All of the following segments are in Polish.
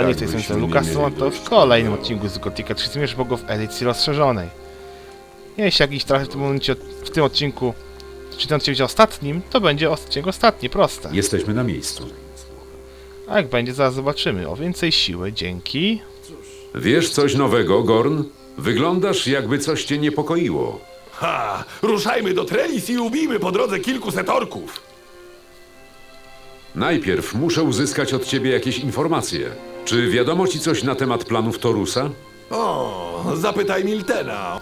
kochani, z tej strony Lukas to w kolejnym odcinku z Gotika 3 Zmierz Bogów edycji rozszerzonej. Jeśli jakiś trafi w tym momencie, w tym odcinku, czy ten odcinek ostatnim, to będzie odcinek ostatni, proste. Jesteśmy na miejscu. A jak będzie, zaraz zobaczymy. O więcej siły, dzięki. Wiesz coś nowego, Gorn? Wyglądasz, jakby coś cię niepokoiło. Ha! Ruszajmy do Trellis i ubijmy po drodze kilkuset orków! Najpierw muszę uzyskać od ciebie jakieś informacje. Czy wiadomo ci coś na temat planów Torusa? O, zapytaj Miltena.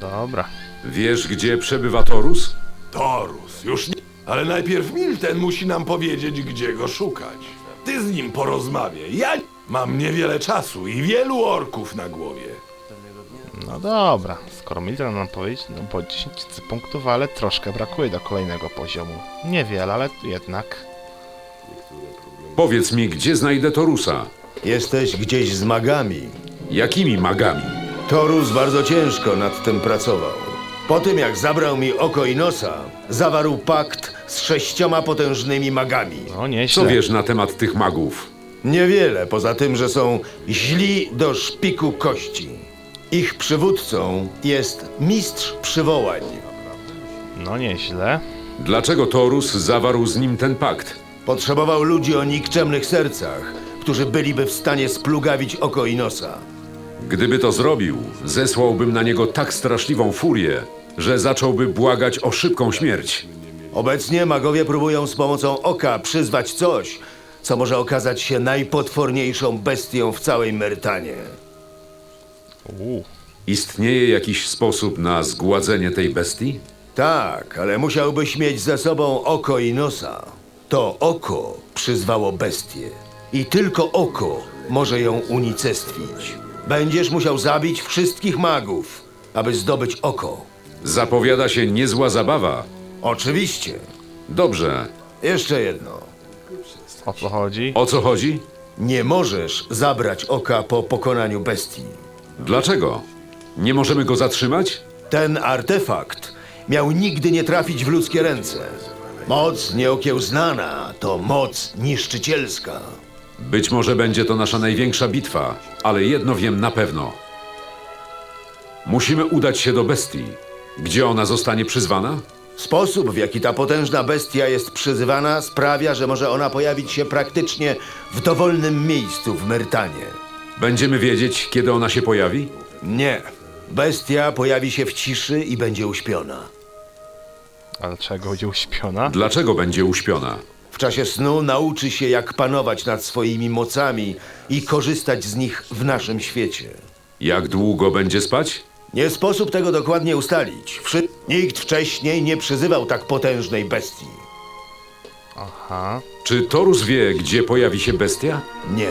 Dobra. Wiesz, gdzie przebywa Torus? Torus, już nie... Ale najpierw Milten musi nam powiedzieć, gdzie go szukać. Ty z nim porozmawiaj. Ja mam niewiele czasu i wielu orków na głowie. No dobra. Skoro Milton nam powiedzieć, no po 10 punktów, ale troszkę brakuje do kolejnego poziomu. Niewiele, ale jednak. Powiedz mi, gdzie znajdę Torusa? Jesteś gdzieś z magami. Jakimi magami? Torus bardzo ciężko nad tym pracował. Po tym jak zabrał mi oko i nosa, zawarł pakt z sześcioma potężnymi magami. No nieźle. Co wiesz na temat tych magów? Niewiele poza tym, że są źli do szpiku kości. Ich przywódcą jest mistrz przywołań. No nieźle. Dlaczego Torus zawarł z nim ten pakt? Potrzebował ludzi o nikczemnych sercach, którzy byliby w stanie splugawić oko i nosa. Gdyby to zrobił, zesłałbym na niego tak straszliwą furię, że zacząłby błagać o szybką śmierć. Obecnie magowie próbują z pomocą oka przyzwać coś, co może okazać się najpotworniejszą bestią w całej Mertanie. Uuu. Istnieje jakiś sposób na zgładzenie tej bestii? Tak, ale musiałbyś mieć ze sobą oko i nosa. To oko przyzwało bestię. I tylko oko może ją unicestwić. Będziesz musiał zabić wszystkich magów, aby zdobyć oko. Zapowiada się niezła zabawa. Oczywiście. Dobrze, Jeszcze jedno. O co chodzi? o co chodzi? Nie możesz zabrać oka po pokonaniu bestii. Dlaczego? Nie możemy go zatrzymać? Ten artefakt miał nigdy nie trafić w ludzkie ręce. Moc nieokiełznana to moc niszczycielska. Być może będzie to nasza największa bitwa, ale jedno wiem na pewno. Musimy udać się do bestii. Gdzie ona zostanie przyzwana? Sposób, w jaki ta potężna bestia jest przyzywana, sprawia, że może ona pojawić się praktycznie w dowolnym miejscu w Myrtanie. Będziemy wiedzieć, kiedy ona się pojawi? Nie. Bestia pojawi się w ciszy i będzie uśpiona. Ale czego będzie uśpiona? Dlaczego będzie uśpiona? W czasie snu nauczy się, jak panować nad swoimi mocami i korzystać z nich w naszym świecie. Jak długo będzie spać? Nie sposób tego dokładnie ustalić. Wszy... Nikt wcześniej nie przyzywał tak potężnej bestii. Aha. Czy Torus wie, gdzie pojawi się bestia? Nie.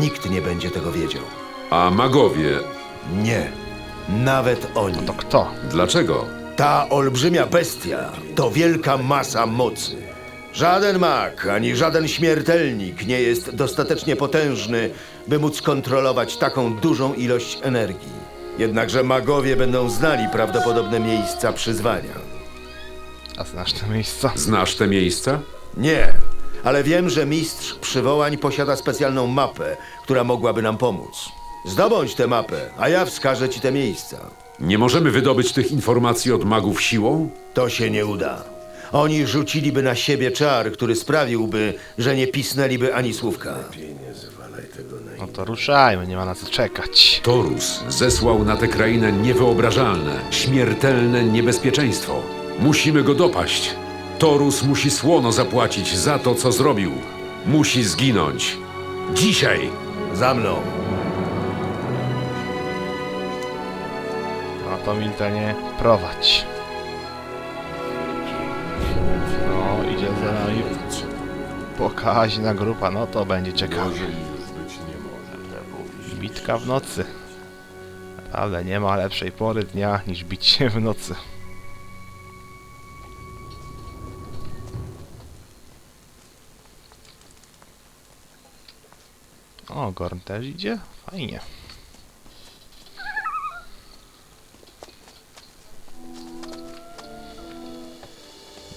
Nikt nie będzie tego wiedział. A magowie, Nie. Nawet oni. To kto? dlaczego? Ta olbrzymia bestia to wielka masa mocy. Żaden mag ani żaden śmiertelnik nie jest dostatecznie potężny, by móc kontrolować taką dużą ilość energii. Jednakże magowie będą znali prawdopodobne miejsca przyzwania. A znasz te miejsca? Znasz te miejsca? Nie, ale wiem, że mistrz przywołań posiada specjalną mapę, która mogłaby nam pomóc. Zdobądź tę mapę, a ja wskażę ci te miejsca. Nie możemy wydobyć tych informacji od magów siłą? To się nie uda. Oni rzuciliby na siebie czar, który sprawiłby, że nie pisnęliby ani słówka. No to ruszajmy, nie ma na co czekać. Torus zesłał na tę krainę niewyobrażalne, śmiertelne niebezpieczeństwo. Musimy go dopaść. Torus musi słono zapłacić za to, co zrobił. Musi zginąć. Dzisiaj! Za mną. To Miltonie, prowadź. No, idzie za nami pokaźna grupa, no to będzie ciekawe. Bitka w nocy. Ale nie ma lepszej pory dnia niż bicie w nocy. O, Gorn też idzie? Fajnie.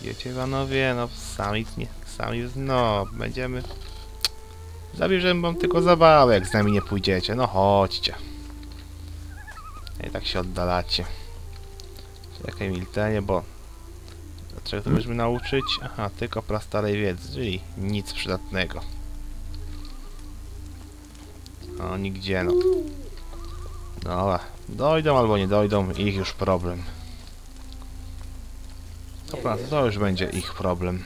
Wiecie panowie, no sami, nie, sami, no, będziemy Zabierzemy wam tylko zabawę, jak z nami nie pójdziecie. No chodźcie. I tak się oddalacie. Czekaj, Miltenie, bo... Czego to będziemy nauczyć? Aha, tylko prastarej wiedzy, czyli nic przydatnego. No, nigdzie, no. Dobra, dojdą albo nie dojdą, ich już problem. Dobra, to już będzie ich problem.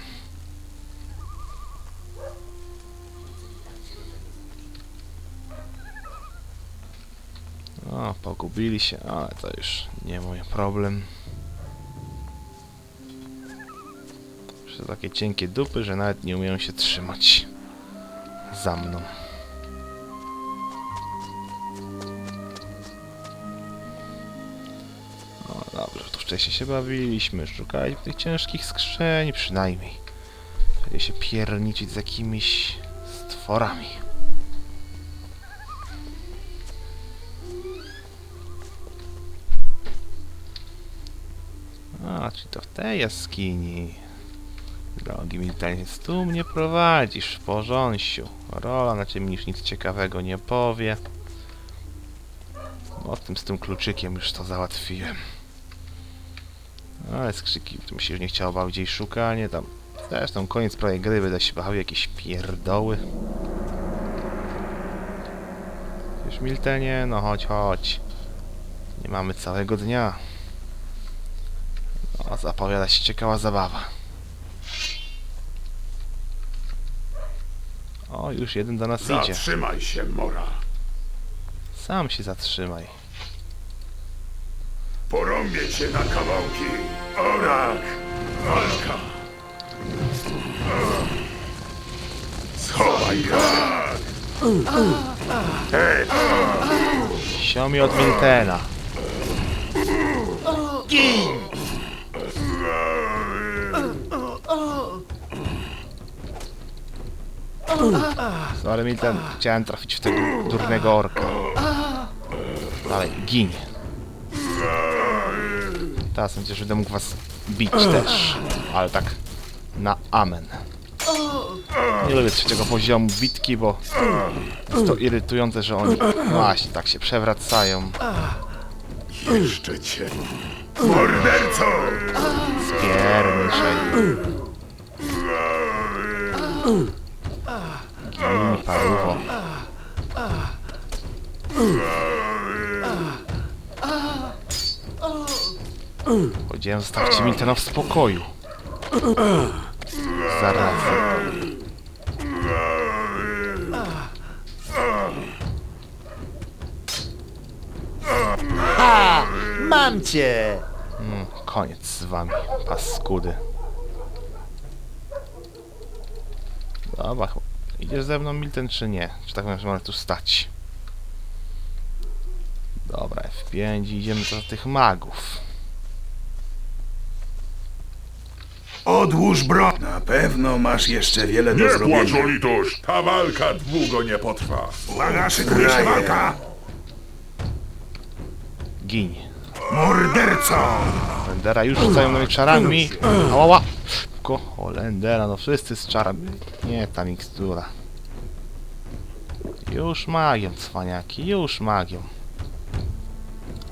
O, pogubili się, ale to już nie mój problem. Jeszcze takie cienkie dupy, że nawet nie umieją się trzymać za mną. Wcześniej się bawiliśmy, szukali tych ciężkich skrzyń przynajmniej. Będzie się pierniczyć z jakimiś stworami. A, czyli to w tej jaskini. Drogi militariec, tu mnie prowadzisz w porząsiu. Rola na ciebie niż nic ciekawego nie powie. O tym z tym kluczykiem już to załatwiłem. Ale skrzyki, tu mi się już nie chciało bawić jej szukanie, tam... Zresztą koniec prawie gry, będę się bawił jakieś pierdoły. Już Miltenie, no chodź, chodź. Nie mamy całego dnia. No, zapowiada się ciekawa zabawa. O, już jeden do nas idzie. Zatrzymaj się, Mora. Sam się zatrzymaj. Porąbię cię na kawałki. Orak! Walka! Schowaj się! Siomi od Miltena. Sorry Milten, chciałem trafić w tego durnego orka. Dalej, gin. Teraz przecież będę mógł was bić też. Ale tak na amen. Nie lubię trzeciego poziomu bitki, bo jest to irytujące, że oni właśnie tak się przewracają. Jeszcze cię. Morderco! Gin, paruwo. Powiedziałem, zostawcie Miltena w spokoju. Zaraz. Mam cię! Koniec z wami, paskudy. Dobra, idziesz ze mną Milten czy nie? Czy tak może tu stać? Dobra, F5 i idziemy do tych magów. Odłóż broń. Na pewno masz jeszcze wiele do Nie płacz zrobienia. o litość! Ta walka długo nie potrwa. Uwaga, szykuje się walka! Gin. Morderco! Lendera już rzucają na mnie czarami. Ałała! Szybko. O, Lendera, no wszyscy z czarami. Nie, ta mikstura. Już magią, cwaniaki, już magią.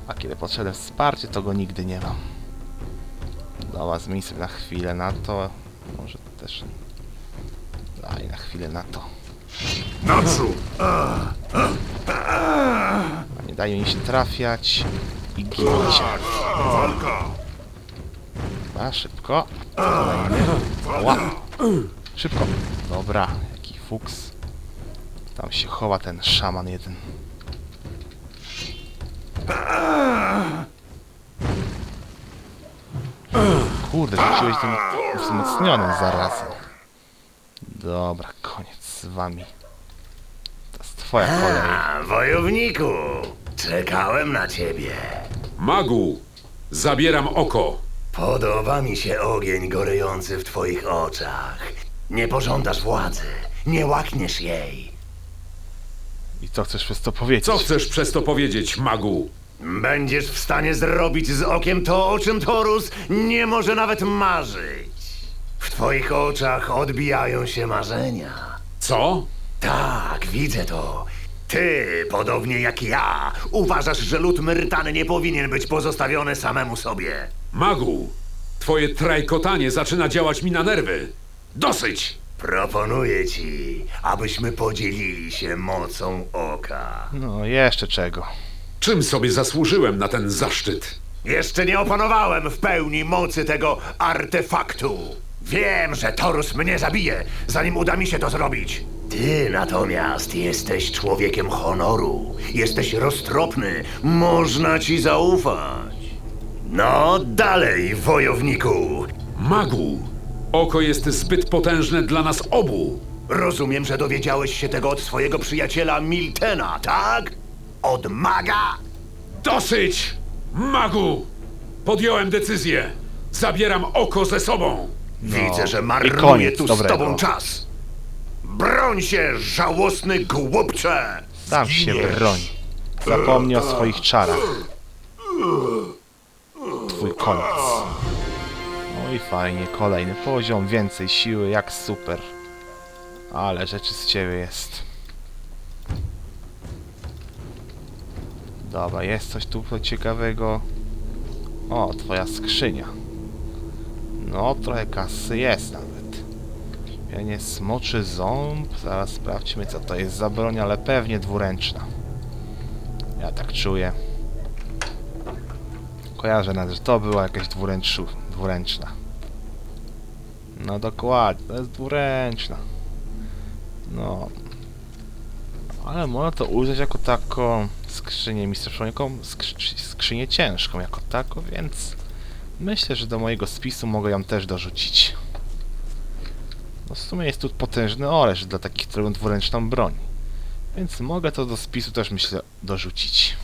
A kiedy potrzebne wsparcie, to go nigdy nie mam. Dobra, zmień sobie na chwilę na to. Może też... Daj na chwilę na to. Naprzód! A nie daje mi się trafiać. I gincie. Walka! Szybko. Ła. Szybko. Dobra, jaki fuks. Tam się chowa ten szaman jeden. Kurde, rzuciłeś tym wzmocnionym zarazem. Dobra, koniec z wami. To jest twoja kolej. A, wojowniku, czekałem na ciebie. Magu, zabieram oko. Podoba mi się ogień gorejący w twoich oczach. Nie pożądasz władzy, nie łakniesz jej. I co chcesz przez to powiedzieć? Co chcesz przez to powiedzieć, magu? Będziesz w stanie zrobić z okiem to, o czym Torus nie może nawet marzyć. W twoich oczach odbijają się marzenia. Co? Tak, widzę to. Ty, podobnie jak ja, uważasz, że lud Myrtany nie powinien być pozostawiony samemu sobie. Magu, twoje trajkotanie zaczyna działać mi na nerwy. Dosyć! Proponuję ci, abyśmy podzielili się mocą oka. No, jeszcze czego. Czym sobie zasłużyłem na ten zaszczyt? Jeszcze nie opanowałem w pełni mocy tego artefaktu. Wiem, że Torus mnie zabije, zanim uda mi się to zrobić. Ty natomiast jesteś człowiekiem honoru. Jesteś roztropny. Można ci zaufać. No, dalej, wojowniku. Magu, oko jest zbyt potężne dla nas obu. Rozumiem, że dowiedziałeś się tego od swojego przyjaciela Miltena, tak? Od maga? Dosyć! Magu! Podjąłem decyzję. Zabieram oko ze sobą. Widzę, że i marnuje koniec tu dobrego. z tobą czas. Broń się, żałosny głupcze! Sam się broni. Zapomnij o swoich czarach. Twój koniec. No i fajnie, kolejny poziom, więcej siły, jak super. Ale rzeczy z ciebie jest. Dobra, jest coś tu ciekawego. O, twoja skrzynia. No, trochę kasy jest nawet. Pianie smoczy ząb. Zaraz sprawdźmy co to jest za broń, ale pewnie dwuręczna. Ja tak czuję. Kojarzę nawet, że to była jakaś dwuręczu, dwuręczna. No dokładnie, to jest dwuręczna. No. Ale można to użyć jako taką skrzynię mistrzowską, skrzy, skrzynię ciężką jako taką, więc myślę, że do mojego spisu mogę ją też dorzucić. No w sumie jest tu potężny oręż dla takich, które mają dwuręczną broń. Więc mogę to do spisu też myślę dorzucić.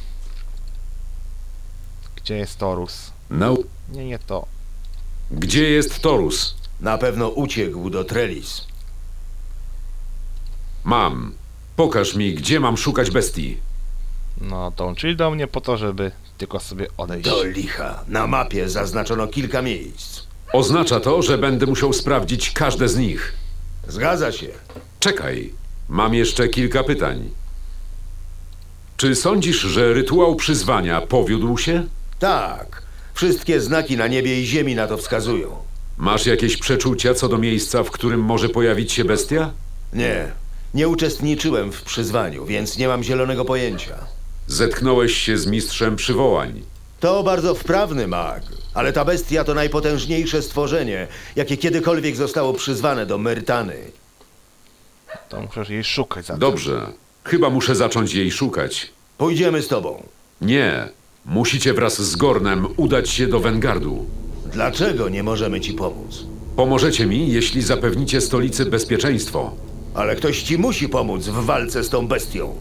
Gdzie jest Torus? No. Nie, nie to. Gdzie jest Torus? Na pewno uciekł do Trellis. Mam. Pokaż mi, gdzie mam szukać bestii. No, dołączyli do mnie po to, żeby tylko sobie odejść. Do licha. Na mapie zaznaczono kilka miejsc. Oznacza to, że będę musiał sprawdzić każde z nich. Zgadza się. Czekaj, mam jeszcze kilka pytań. Czy sądzisz, że rytuał przyzwania powiódł się? Tak. Wszystkie znaki na niebie i ziemi na to wskazują. Masz jakieś przeczucia co do miejsca, w którym może pojawić się bestia? Nie. Nie uczestniczyłem w przyzwaniu, więc nie mam zielonego pojęcia. Zetknąłeś się z mistrzem przywołań. To bardzo wprawny mag, ale ta bestia to najpotężniejsze stworzenie, jakie kiedykolwiek zostało przyzwane do Myrtany. To muszę jej szukać za to. Dobrze, chyba muszę zacząć jej szukać. Pójdziemy z tobą. Nie, musicie wraz z Gornem udać się do Wengardu. Dlaczego nie możemy ci pomóc? Pomożecie mi, jeśli zapewnicie stolicy bezpieczeństwo. Ale ktoś ci musi pomóc w walce z tą bestią.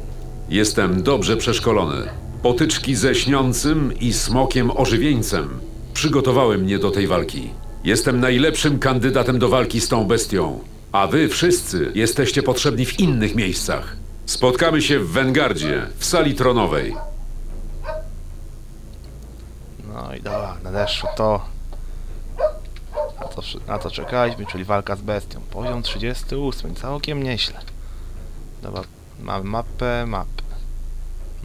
Jestem dobrze przeszkolony. Potyczki ze śniącym i smokiem ożywieńcem przygotowały mnie do tej walki. Jestem najlepszym kandydatem do walki z tą bestią, a wy wszyscy jesteście potrzebni w innych miejscach. Spotkamy się w Wengardzie, w sali tronowej. No i dobra, nadeszło to. Na to, na to czekaliśmy, czyli walka z bestią. Poziom 38, całkiem nieźle. Dobra, mamy mapę, mapę.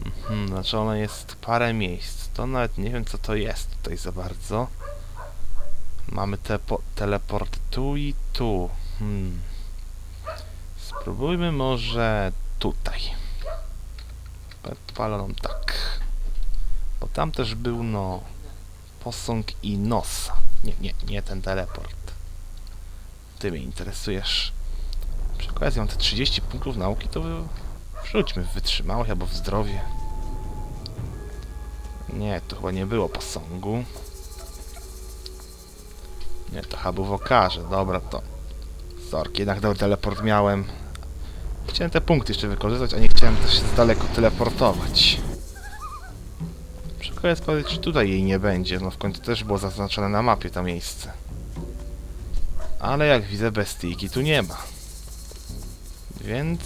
Mhm, znaczone jest parę miejsc. To nawet nie wiem co to jest tutaj za bardzo. Mamy te teleport tu i tu. Hmm. Spróbujmy może tutaj. Paloną tak. Bo tam też był, no, posąg i nosa. Nie, nie, nie ten teleport. Ty mnie interesujesz. Przy okazji mam te 30 punktów nauki, to wrzućmy w wytrzymałość albo w zdrowie. Nie, to chyba nie było posągu. Nie, to chyba był w. Dobra, to... Sorki, jednak ten teleport miałem. Chciałem te punkty jeszcze wykorzystać, a nie chciałem też się daleko teleportować. Szkoda powiedzieć, czy tutaj jej nie będzie. No w końcu też było zaznaczone na mapie to miejsce. Ale jak widzę, bestyjki tu nie ma. Więc...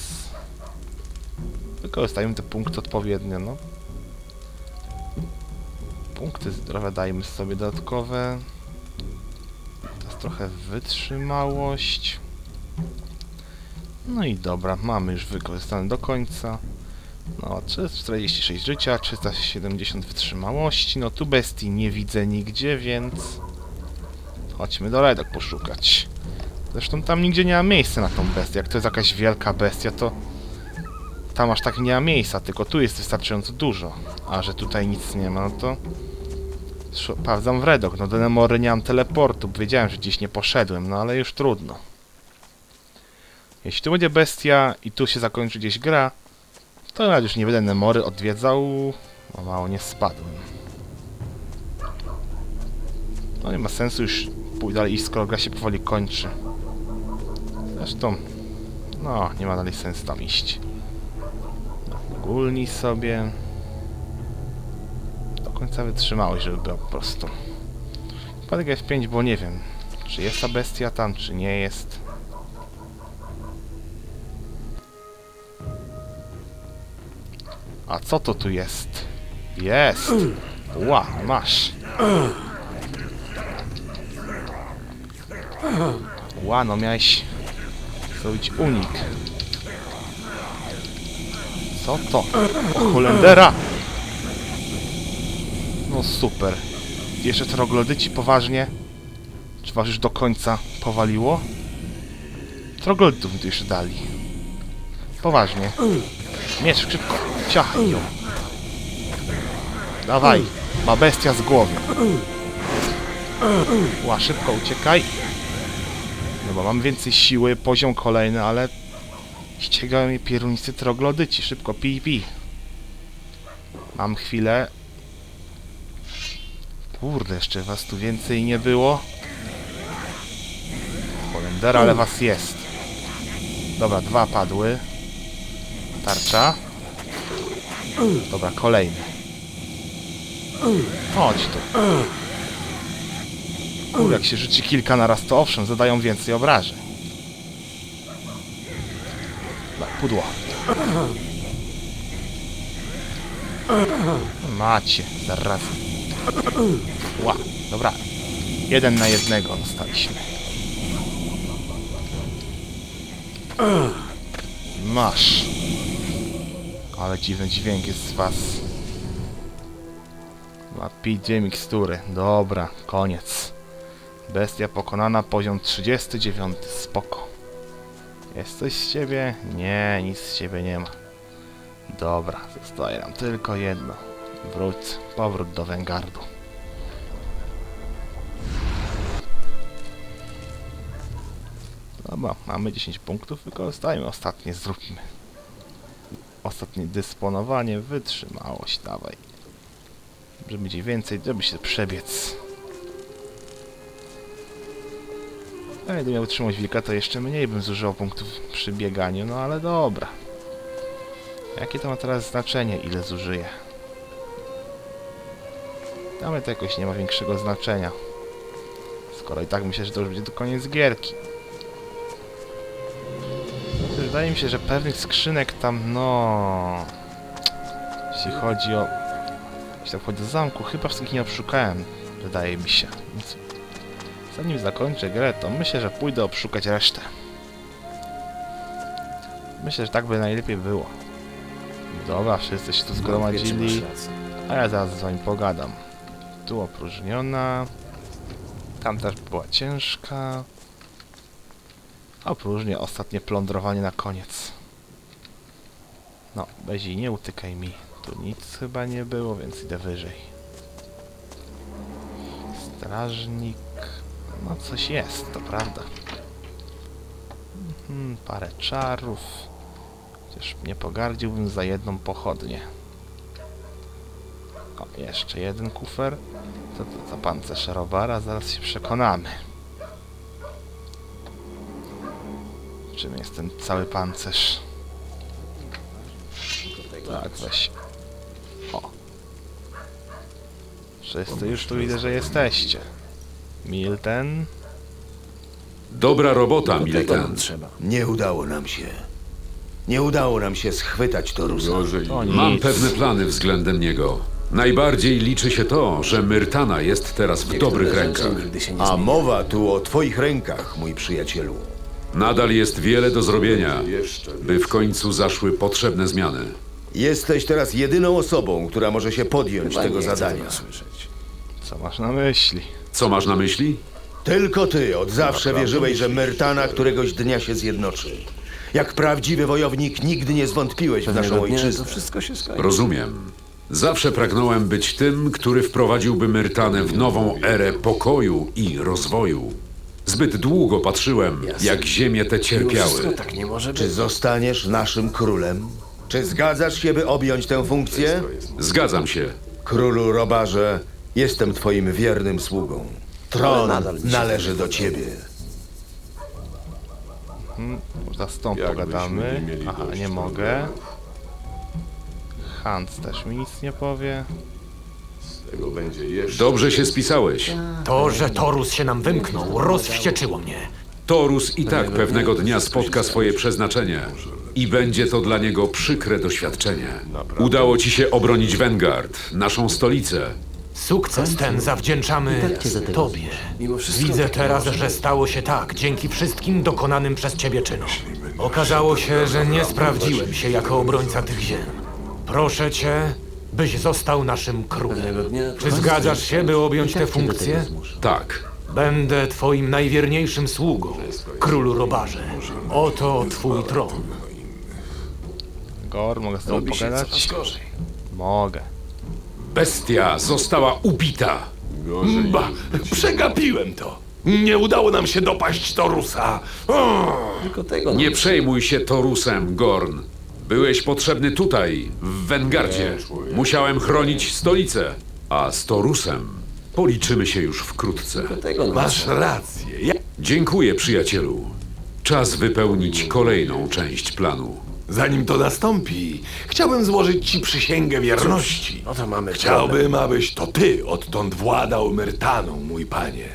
Wykorzystajmy te punkty odpowiednio, no. Punkty zdrowia dajmy sobie dodatkowe. Teraz trochę wytrzymałość. No i dobra, mamy już wykorzystane do końca. No, 346 życia, 370 wytrzymałości. No tu bestii nie widzę nigdzie, więc... Chodźmy do Redok poszukać. Zresztą tam nigdzie nie ma miejsca na tą bestię. Jak to jest jakaś wielka bestia, to... Tam aż tak nie ma miejsca, tylko tu jest wystarczająco dużo. A że tutaj nic nie ma, no to... Sprawdzam w Redok. No do Nemory nie mam teleportu, wiedziałem, że gdzieś nie poszedłem, no ale już trudno. Jeśli tu będzie bestia i tu się zakończy gdzieś gra, to nawet już nie będę Nemory odwiedzał, bo mało nie spadłem. No nie ma sensu już dalej iść, skoro gra się powoli kończy. Zresztą, no, nie ma dalej sensu tam iść. Ogólnij sobie. Do końca wytrzymałość, żeby była po prostu. Wypadek F5, bo nie wiem, czy jest ta bestia tam, czy nie jest. A co to tu jest? Jest! Ła, masz! Ła, no miałeś zrobić unik. Co to? O, Holendera! No super. Jeszcze troglodyci poważnie? Czy was już do końca powaliło? Troglodytów tu jeszcze dali. Poważnie. Miecz, szybko. Ciachaj ją. Dawaj. Ma bestia z głowy. Ła, szybko uciekaj. Bo mam więcej siły, poziom kolejny, ale... Ścigają mnie pierunisty troglodyci. Szybko, pij, pij. Mam chwilę. Kurde, jeszcze was tu więcej nie było. Holendera, ale was jest. Dobra, dwa padły. Tarcza. Dobra, kolejny. Chodź tu. Kurde, jak się rzuci kilka na raz, to owszem, zadają więcej obrażeń. Dobra, pudło. Macie, zaraz. Ła, dobra. Jeden na jednego dostaliśmy. Masz. Ale dziwny dźwięk jest z was. Napij dwie mikstury. Dobra, koniec. Bestia pokonana, poziom 39. Spoko. Jest coś z ciebie? Nie, nic z ciebie nie ma. Dobra, zostaje nam tylko jedno. Wróć, powrót do Wengardu. Dobra, mamy 10 punktów, wykorzystajmy ostatnie, zróbmy. Ostatnie dysponowanie, wytrzymałość, dawaj. Żeby mieć więcej, żeby się przebiec. A gdybym miał wytrzymać wilka, to jeszcze mniej bym zużywał punktów przy bieganiu, no ale dobra. Jakie to ma teraz znaczenie, ile zużyję? Mnie to jakoś nie ma większego znaczenia. Skoro i tak myślę, że to już będzie do koniec gierki. Wydaje mi się, że pewnych skrzynek tam, no... Jeśli chodzi o... Jeśli tak chodzi o zamku, chyba wszystkich nie obszukałem. Wydaje mi się. Więc zanim zakończę grę, to myślę, że pójdę obszukać resztę. Myślę, że tak by najlepiej było. Dobra, wszyscy się tu zgromadzili. A ja zaraz z wami pogadam. Tu opróżniona. Tam też była ciężka. A próżnie, ostatnie plądrowanie na koniec. No, Bezi, nie utykaj mi. Tu nic chyba nie było, więc idę wyżej. Strażnik... No coś jest, to prawda. Mhm, parę czarów. Chociaż nie pogardziłbym za jedną pochodnię. O, jeszcze jeden kufer. Co to za pancerz robara? Zaraz się przekonamy. Czym jest ten cały pancerz? Tak, weź. O. Wszyscy już tu widzę, że jesteście. Milten. Dobra robota, Milten. Nie udało nam się. Nie udało nam się schwytać Torusa. To Mam pewne plany względem niego. Najbardziej liczy się to, że Myrtana jest teraz w dobrych rękach. A mowa tu o twoich rękach, mój przyjacielu. Nadal jest wiele do zrobienia, by w końcu zaszły potrzebne zmiany. Jesteś teraz jedyną osobą, która może się podjąć tego zadania. Co masz na myśli? Co masz na myśli? Tylko ty od zawsze wierzyłeś, że Myrtana któregoś dnia się zjednoczy. Jak prawdziwy wojownik nigdy nie zwątpiłeś w naszą ojczyznę. Rozumiem. Zawsze pragnąłem być tym, który wprowadziłby Myrtanę w nową erę pokoju i rozwoju. Zbyt długo patrzyłem, jak ziemie te cierpiały. Czy zostaniesz naszym królem? Czy zgadzasz się, by objąć tę funkcję? Zgadzam się. Królu Robarze, jestem twoim wiernym sługą. Tron należy do ciebie. Za stąd pogadamy. Aha, nie mogę. Hans też mi nic nie powie. Dobrze się spisałeś. To, że Torus się nam wymknął, rozwścieczyło mnie. Torus i tak pewnego dnia spotka swoje przeznaczenie. I będzie to dla niego przykre doświadczenie. Udało ci się obronić Vanguard, naszą stolicę. Sukces ten zawdzięczamy Tobie. Widzę teraz, że stało się tak dzięki wszystkim dokonanym przez Ciebie czynom. Okazało się, że nie sprawdziłem się jako obrońca tych ziem. Proszę Cię, byś został naszym królem. Czy zgadzasz się, by objąć tę funkcję? Tak. Będę Twoim najwierniejszym sługą, królu Robarze. Oto Twój tron. Gor, mogę z tobą pogadać? Mogę. Bestia została ubita. Ba, przegapiłem to. Nie udało nam się dopaść Torusa. O! Nie przejmuj się Torusem, Gorn. Byłeś potrzebny tutaj, w Wengardzie. Musiałem chronić stolicę. A z Torusem policzymy się już wkrótce. Masz rację. Ja... Dziękuję, przyjacielu. Czas wypełnić kolejną część planu. Zanim to nastąpi, chciałbym złożyć ci przysięgę wierności. No to mamy Chciałbym, abyś to ty odtąd władał Myrtaną, mój panie.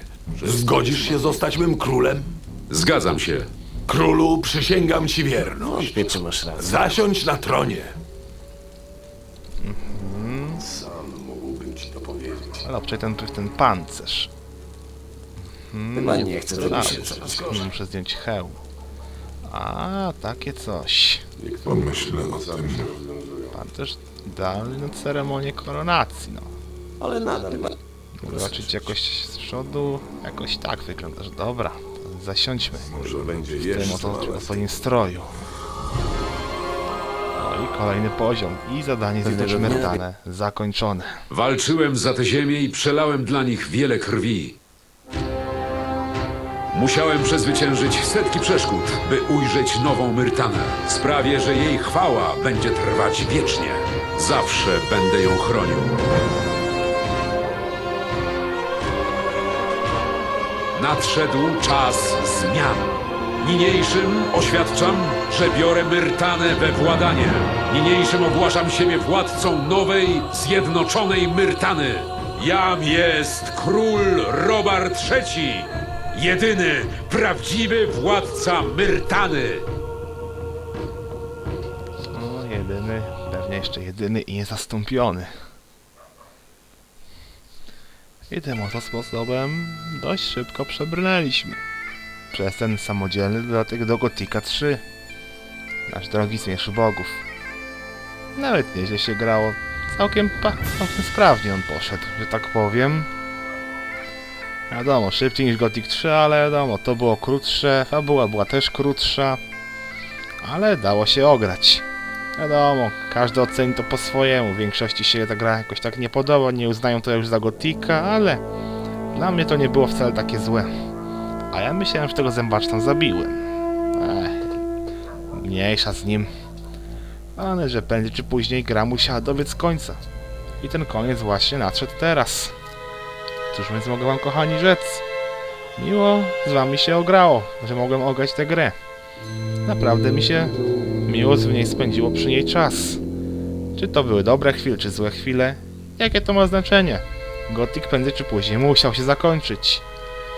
Zgodzisz się zostać mym królem? Zgadzam się. Królu, przysięgam ci wierność. Wątpię, czy masz rację. Zasiądź na tronie. Ale obczaj ten, ten pancerz. Chyba nie chcę tego A, się nie muszę zdjąć hełm. A, takie coś. Pomyślę o tym. Pancerz idealny na ceremonię koronacji, no. Ale nadal. Zobaczyć jakoś z przodu, jakoś tak wyglądasz. Dobra, to zasiądźmy Może będzie w tym oto swoim stroju. No i kolejny poziom. I zadanie zjednocz Myrtanę zakończone. Walczyłem za tę ziemię i przelałem dla nich wiele krwi. Musiałem przezwyciężyć setki przeszkód, by ujrzeć nową Myrtanę. Sprawię, że jej chwała będzie trwać wiecznie. Zawsze będę ją chronił. Nadszedł czas zmian. Niniejszym oświadczam, że biorę Myrtanę we władanie. Niniejszym ogłaszam siebie władcą nowej, zjednoczonej Myrtany. Jam jest król Robert III, jedyny, prawdziwy władca Myrtany. No, jedyny, pewnie jeszcze jedyny i niezastąpiony. I tym oto sposobem dość szybko przebrnęliśmy przez ten samodzielny dodatek do Gotika 3. Nasz drogi zmierzch bogów. Nawet nieźle się grało. Całkiem, pa, całkiem sprawnie on poszedł, że tak powiem. Wiadomo, szybciej niż Gothic 3, ale wiadomo, to było krótsze, fabuła była też krótsza, ale dało się ograć. Wiadomo, każdy oceni to po swojemu. W większości się ta gra jakoś tak nie podoba, nie uznają to już za gotika, ale dla mnie to nie było wcale takie złe. A ja myślałem, że tego zębaczka zabiłem. Ech, mniejsza z nim. Ale że prędzej czy później gra musiała dobiec końca. I ten koniec właśnie nadszedł teraz. Cóż więc mogę wam kochani rzec? Miło z wami się ograło, że mogłem ograć tę grę. Naprawdę mi się miło w niej spędziło przy niej czas. Czy to były dobre chwile, czy złe chwile? Jakie to ma znaczenie? Gothic prędzej czy później musiał się zakończyć.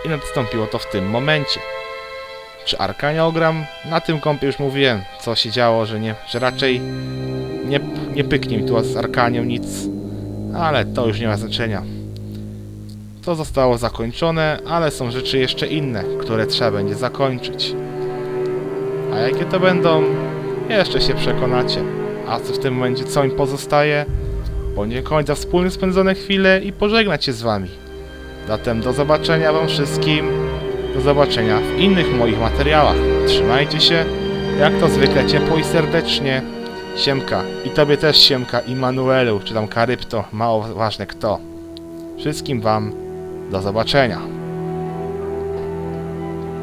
I nastąpiło to w tym momencie. Czy Arkania ogram? Na tym kąpie już mówiłem, co się działo, że nie, że raczej nie, nie pyknie mi tu z Arkanią nic. Ale to już nie ma znaczenia. To zostało zakończone, ale są rzeczy jeszcze inne, które trzeba będzie zakończyć. A jakie to będą, jeszcze się przekonacie. A co w tym momencie, co mi pozostaje? Po nie końca wspólnie spędzone chwile i pożegnać się z wami. Zatem do zobaczenia wam wszystkim. Do zobaczenia w innych moich materiałach. Trzymajcie się, jak to zwykle ciepło i serdecznie. Siemka. I tobie też Siemka, Immanuelu, czy tam Karypto, mało ważne kto. Wszystkim wam do zobaczenia.